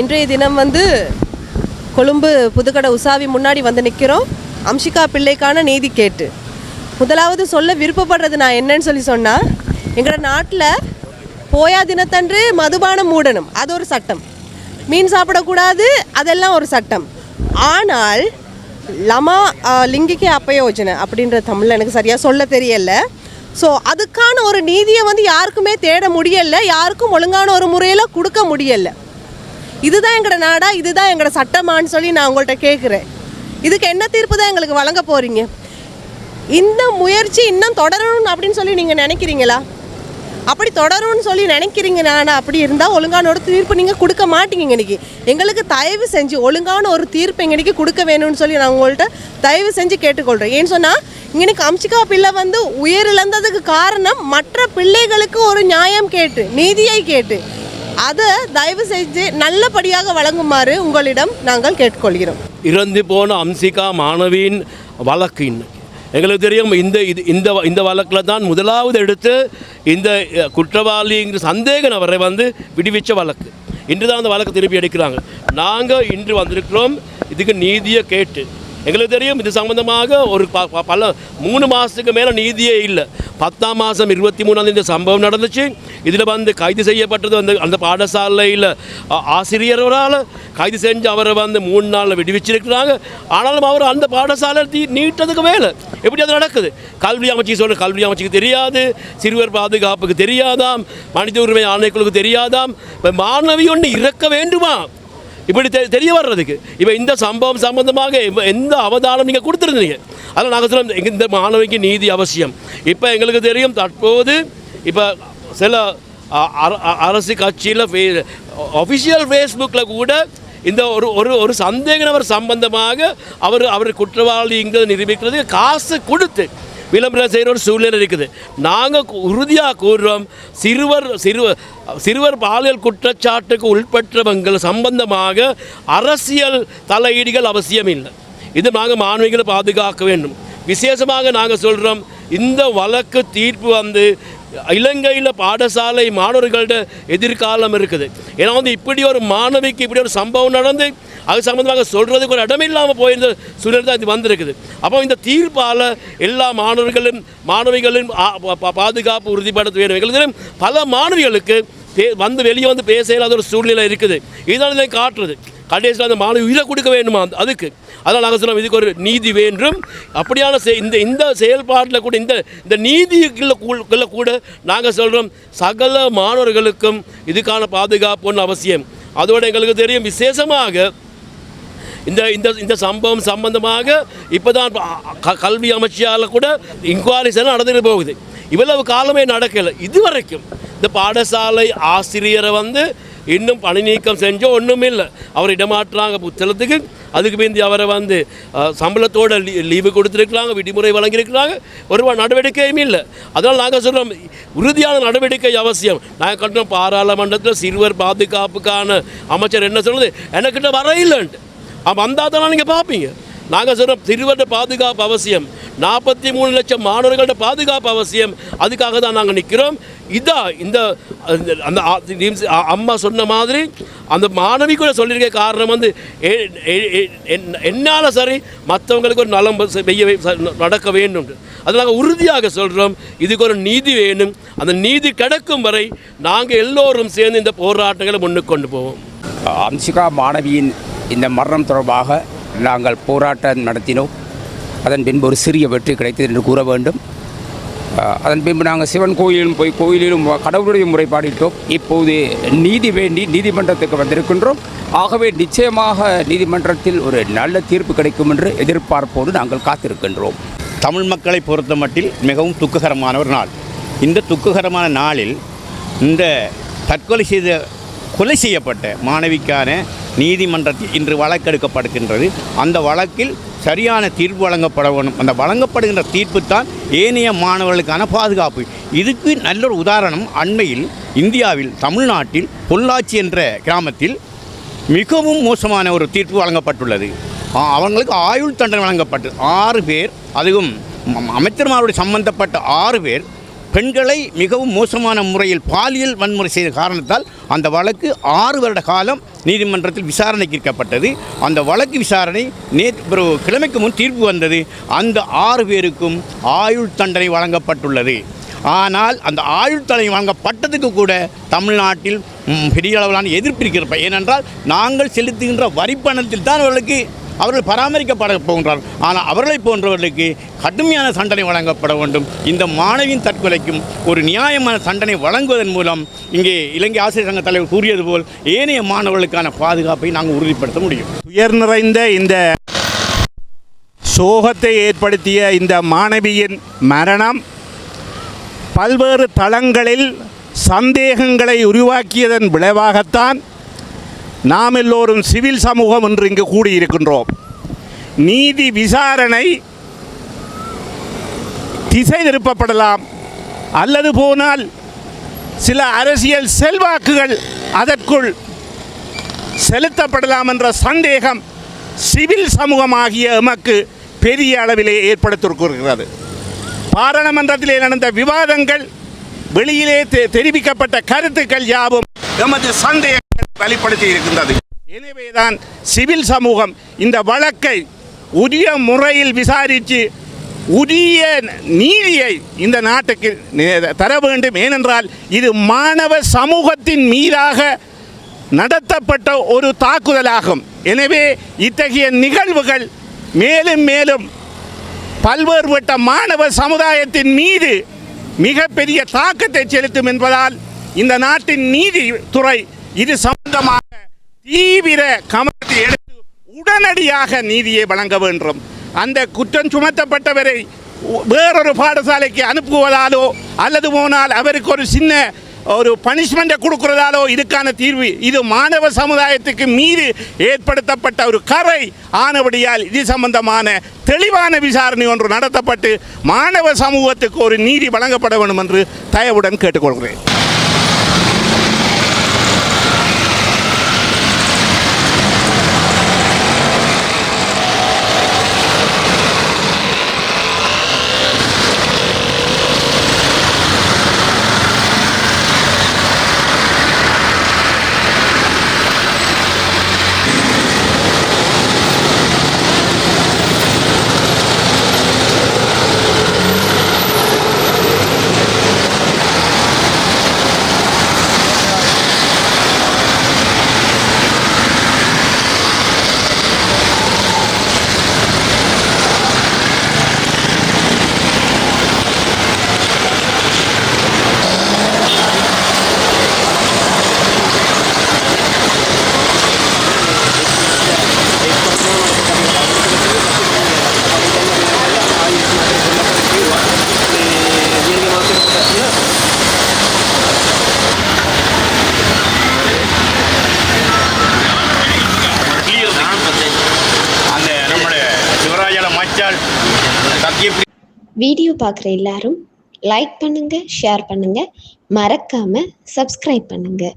இன்றைய தினம் வந்து கொழும்பு புதுக்கடை உசாவி முன்னாடி வந்து நிற்கிறோம் அம்ஷிகா பிள்ளைக்கான நீதி கேட்டு. முதலாவது சொல்ல விருப்பப்படுறது நான் என்னன்னு சொல்லி சொன்னால் எங்களோட நாட்டில் போயா தினத்தன்று மதுபானம் மூடணும். அது ஒரு சட்டம். மீன் சாப்பிடக்கூடாது அதெல்லாம் ஒரு சட்டம். ஆனால் லமா லிங்கிக்க அப்பயோஜனை அப்படின்ற தமிழில் எனக்கு சரியாக சொல்ல தெரியல. ஸோ அதுக்கான ஒரு நீதியை வந்து யாருக்குமே தேட முடியலை யாருக்கும் ஒழுங்கான ஒரு முறையில் கொடுக்க முடியல. இதுதான் எங்களோட நாடா இதுதான் எங்களோட சட்டமான்னு சொல்லி நான் உங்கள்கிட்ட கேட்குறேன் இதுக்கு என்ன தீர்ப்பு தான் எங்களுக்கு வழங்க போகிறீங்க இந்த முயற்சி இன்னும் தொடரணும் அப்படின்னு சொல்லி நீங்கள் நினைக்கிறீங்களா? அப்படி தொடரும்னு சொல்லி நினைக்கிறீங்க நான்? அப்படி இருந்தால் ஒழுங்கானோட தீர்ப்பு நீங்கள் கொடுக்க மாட்டீங்க இன்னைக்கு. எங்களுக்கு தயவு செஞ்சு ஒழுங்கான ஒரு தீர்ப்பு இன்னைக்கு கொடுக்க வேணும்னு சொல்லி நான் உங்கள்கிட்ட தயவு செஞ்சு கேட்டுக்கொள்கிறேன் ஏன்னு சொன்னால் இன்னைக்கு அம்சிகா பிள்ளை வந்து உயிரிழந்ததுக்கு காரணம் மற்ற பிள்ளைகளுக்கு ஒரு நியாயம் கேட்டு நீதியை கேட்டு. அதை தயவு செஞ்சு நல்லபடியாக வழங்குமாறு உங்களிடம் நாங்கள் கேட்டுக்கொள்கிறோம். இறந்து போன அம்சிகா மாணவியின் வழக்கு எங்களுக்கு தெரியும் இந்த இது இந்த இந்த வழக்கில் தான் முதலாவது எடுத்து இந்த குற்றவாளிங்கிற சந்தேக நபரை வந்து விடுவிச்ச வழக்கு. இன்று தான் அந்த வழக்கு திருப்பி எடுக்கிறாங்க. நாங்கள் இன்று வந்திருக்கிறோம் இதுக்கு நீதியை கேட்டு. எங்களுக்கு தெரியும் இது சம்பந்தமாக ஒரு ப- பல மூணு மாதத்துக்கு மேலே நீதியே இல்லை. பத்தாம் மாதம் இருபத்தி மூணாம் இந்த சம்பவம் நடந்துச்சு. இதில் வந்து கைது செய்யப்பட்டது வந்து அந்த பாடசாலையில் ஆசிரியரால் கைது செஞ்சு அவரை வந்து மூணு நாளில் விடுவிச்சிருக்கிறாங்க ஆனாலும் அவர் அந்த பாடசாலை தீ நீட்டதுக்கு மேலே எப்படி அது நடக்குது கல்வி அமைச்சு சொல்ற கல்வி அமைச்சுக்கு தெரியாது சிறுவர் பாதுகாப்புக்கு தெரியாதாம் மனித உரிமை ஆணைக்குழுக்கு தெரியாதாம் இப்போ மாணவி ஒன்று இறக்க வேண்டுமா இப்படி தெ தெரிய வர்றதுக்கு இப்போ இந்த சம்பவம் சம்பந்தமாக எந்த அவதானம் நீங்கள் கொடுத்துருந்தீங்க அதில் நாங்கள் சொல்ல இந்த மாணவிக்கு நீதி அவசியம் இப்போ எங்களுக்கு தெரியும் தற்போது இப்போ சில அ- அரசு கட்சியில் ஃபே ஒஃபிஷியல் ஃபேஸ்புக்கில் கூட இந்த ஒரு ஒரு ஒரு சந்தேக நபர் சம்பந்தமாக அவர் அவர் குற்றவாளிங்கிறத நிரூபிக்கிறதுக்கு காசு கொடுத்து விளம்பரம் செய்கிற ஒரு சூழ்நிலை இருக்குது. நாங்கள் உறுதியாக கூறுறோம் சிறுவர் சிறுவர் சிறுவர் பாலியல் குற்றச்சாட்டுக்கு உட்பட்டவங்கள் சம்பந்தமாக அரசியல் தலையீடுகள் அவசியம் இல்லை இது நாங்கள் மாணவிகளை பாதுகாக்க வேண்டும். விசேஷமாக நாங்கள் சொல்கிறோம் இந்த வழக்கு தீர்ப்பு வந்து இலங்கையில் பாடசாலை மாணவர்கள்ட எதிர்காலம் இருக்குது. ஏன்னா வந்து இப்படி ஒரு மாணவிக்கு இப்படி ஒரு சம்பவம் நடந்து அது சம்மந்தமாக சொல்கிறதுக்கு ஒரு இடம் இல்லாமல் போயிருந்த சூழ்நிலை தான் இது வந்திருக்குது. அப்போ இந்த தீர்ப்பால் எல்லா மாணவர்களும் மாணவிகளும் பாதுகாப்பு உறுதிப்பட வேண்டும் பல மாணவிகளுக்கு பே- வந்து வெளியே வந்து பேச இல்லாத ஒரு சூழ்நிலை இருக்குது. இதுதான் இதை காட்டுறது. கடைசியில் அந்த மாணவி உயிரை கொடுக்க வேண்டுமா அந்த- அதுக்கு? அதனால் நாங்கள் சொல்லுவோம் இதுக்கு ஒரு நீதி வேண்டும். அப்படியான செ- இந்த இந்த செயல்பாட்டில் கூட இந்த இந்த நீதிக்குள்ள கூட நாங்கள் சொல்கிறோம் சகல மாணவர்களுக்கும் இதுக்கான பாதுகாப்பு ஒன்று அவசியம். அதோடு எங்களுக்கு தெரியும் விசேஷமாக இந்த இந்த இந்த சம்பவம் சம்பந்தமாக இப்போ தான் கல்வி அமைச்சியால் கூட இன்குவாரிஸ் எல்லாம் நடந்துட்டு போகுது. இவ்வளவு காலமே நடக்கலை. இது வரைக்கும் இந்த பாடசாலை ஆசிரியரை வந்து இன்னும் பணி நீக்கம் செஞ்சோ ஒன்றும் இல்லை அவர் இடமாற்றாங்க புத்தகத்துக்கு அதுக்கு பிந்தி அவரை வந்து சம்பளத்தோட லீவு கொடுத்துருக்கிறாங்க விடுமுறை வழங்கியிருக்கிறாங்க. ஒரு நடவடிக்கையும் இல்லை. அதனால் நாங்கள் சொல்கிறோம் உறுதியான நடவடிக்கை அவசியம். நாங்கள் கண்டோம் பாராளுமன்றத்தில் சிறுவர் பாதுகாப்புக்கான அமைச்சர் என்ன சொல்லுது? எனக்கிட்ட வர இல்லைன்ட்டு. அவன் வந்தால் தானே நீங்கள் பார்ப்பீங்க. நாங்கள் சொல்கிறோம் சிறுவர்கிட்ட பாதுகாப்பு அவசியம். நாற்பத்தி மூணு லட்சம் மாணவர்களோட பாதுகாப்பு அவசியம். அதுக்காக தான் நாங்கள் நிற்கிறோம் இதா இந்த அந்த- அம்மா சொன்ன மாதிரி அந்த மாணவி கூட சொல்லியிருக்க காரணம் வந்து என்- என்னால் சரி மற்றவங்களுக்கு ஒரு நலம் செய்ய நடக்க வேண்டும் அது நாங்கள் உறுதியாக சொல்கிறோம் இதுக்கு ஒரு நீதி வேணும். அந்த நீதி கிடைக்கும் வரை நாங்கள் எல்லோரும் சேர்ந்து இந்த போராட்டங்களை முன்னுக்கு கொண்டு போவோம். அம்சிகா மாணவியின் இந்த மரணம் தொடர்பாக நாங்கள் போராட்டம் நடத்தினோம். அதன் பின்பு ஒரு சிறிய வெற்றி கிடைத்தது என்று கூற வேண்டும். அதன் பின்பு நாங்கள் சிவன் கோயிலும் போய் கோயிலிலும் கடவுளுடைய முறைப்பாடிட்டோம். இப்போது நீதி வேண்டி நீதிமன்றத்துக்கு வந்திருக்கின்றோம். ஆகவே நிச்சயமாக நீதிமன்றத்தில் ஒரு நல்ல தீர்ப்பு கிடைக்கும் என்று எதிர்பார்ப்போடு நாங்கள் காத்திருக்கின்றோம். தமிழ் மக்களை பொறுத்த மட்டில் மிகவும் துக்ககரமான ஒரு நாள். இந்த துக்ககரமான நாளில் இந்த தற்கொலை செய்த கொலை செய்யப்பட்ட மாணவிக்கான நீதிமன்றத்தில் இன்று வழக்கெடுக்கப்படுகின்றது அந்த வழக்கில் சரியான தீர்ப்பு வழங்கப்பட வேண்டும். அந்த வழங்கப்படுகின்ற தீர்ப்பு தான் ஏனைய மாணவர்களுக்கான பாதுகாப்பு. இதுக்கு நல்ல ஒரு உதாரணம் அண்மையில் இந்தியாவில் தமிழ்நாட்டில் பொள்ளாச்சி என்ற கிராமத்தில் மிகவும் மோசமான ஒரு தீர்ப்பு வழங்கப்பட்டுள்ளது. அவங்களுக்கு ஆயுள் தண்டனை வழங்கப்பட்டு ஆறு பேர் அதுவும் அமைச்சர்மாருடைய சம்பந்தப்பட்ட ஆறு பேர் பெண்களை மிகவும் மோசமான முறையில் பாலியல் வன்முறை செய்த காரணத்தால் அந்த வழக்கு ஆறு வருட காலம் நீதிமன்றத்தில் விசாரணைக்கு இருக்கப்பட்டது அந்த வழக்கு விசாரணை நேற்று கிழமைக்கு முன் தீர்ப்பு வந்தது. அந்த ஆறு பேருக்கும் ஆயுள் தண்டனை வழங்கப்பட்டுள்ளது. ஆனால் அந்த ஆயுள் தண்டனை வழங்கப்பட்டதுக்கு கூட தமிழ்நாட்டில் பெரிய அளவிலான எதிர்ப்பு இருக்கிறப்ப ஏனென்றால் நாங்கள் செலுத்துகின்ற வரிப்பணத்தில் தான் அவர்களுக்கு அவர்கள் பராமரிக்கப்பட போகின்றார் ஆனால் அவர்களை போன்றவர்களுக்கு கடுமையான தண்டனை வழங்கப்பட வேண்டும். இந்த மாணவியின் தற்கொலைக்கும் ஒரு நியாயமான தண்டனை வழங்குவதன் மூலம் இங்கே இலங்கை ஆசிரியர் சங்க தலைவர் கூறியது போல் ஏனைய மாணவர்களுக்கான பாதுகாப்பை நாங்கள் உறுதிப்படுத்த முடியும். உயர் நிறைந்த இந்த சோகத்தை ஏற்படுத்திய இந்த மாணவியின் மரணம் பல்வேறு தளங்களில் சந்தேகங்களை உருவாக்கியதன் விளைவாகத்தான் நாம் எல்லோரும் சிவில் சமூகம் என்று இங்கு கூடியிருக்கின்றோம். நீதி விசாரணை திசை திருப்பப்படலாம். அல்லது போனால் சில அரசியல் செல்வாக்குகள் அதற்குள் செலுத்தப்படலாம் என்ற சந்தேகம் சிவில் சமூகமாகிய எமக்கு பெரிய அளவிலே ஏற்படுத்திருக்கிறது பாராளுமன்றத்திலே நடந்த விவாதங்கள் வெளியிலே தெ- தெரிவிக்கப்பட்ட கருத்துக்கள் யாவும் எமது சந்தேகம் வெளிப்படுத்தி இருக்கின்றது. எனவேதான் சிவில் சமூகம் இந்த வழக்கை உரிய முறையில் விசாரித்து உரிய நீதியை இந்த நாட்டுக்கு தர வேண்டும். ஏனென்றால் இது மாணவ சமூகத்தின் மீதாக நடத்தப்பட்ட ஒரு தாக்குதலாகும். எனவே இத்தகைய நிகழ்வுகள் மேலும் மேலும் பல்வேறுபட்ட மாணவ சமுதாயத்தின் மீது மிகப்பெரிய தாக்கத்தை செலுத்தும் என்பதால் இந்த நாட்டின் நீதித்துறை இது சம்பந்தமாக தீவிர கவனத்தை எடுத்து உடனடியாக நீதியை வழங்க வேண்டும். அந்த குற்றம் சுமத்தப்பட்டவரை வேறொரு பாடசாலைக்கு அனுப்புவதாலோ அல்லது போனால் அவருக்கு ஒரு சின்ன ஒரு பனிஷ்மெண்ட்டை கொடுக்கிறதாலோ இதுக்கான தீர்வு இது மாணவ சமுதாயத்துக்கு மீது ஏற்படுத்தப்பட்ட ஒரு கரை ஆனபடியால் இது சம்பந்தமான தெளிவான விசாரணை ஒன்று நடத்தப்பட்டு மாணவ சமூகத்துக்கு ஒரு நீதி வழங்கப்பட வேண்டும் என்று தயவுடன் கேட்டுக்கொள்கிறேன். வீடியோ பார்க்குற எல்லாரும் லைக் பண்ணுங்கள் ஷேர் பண்ணுங்கள் மறக்காமல் சப்ஸ்கிரைப் பண்ணுங்கள்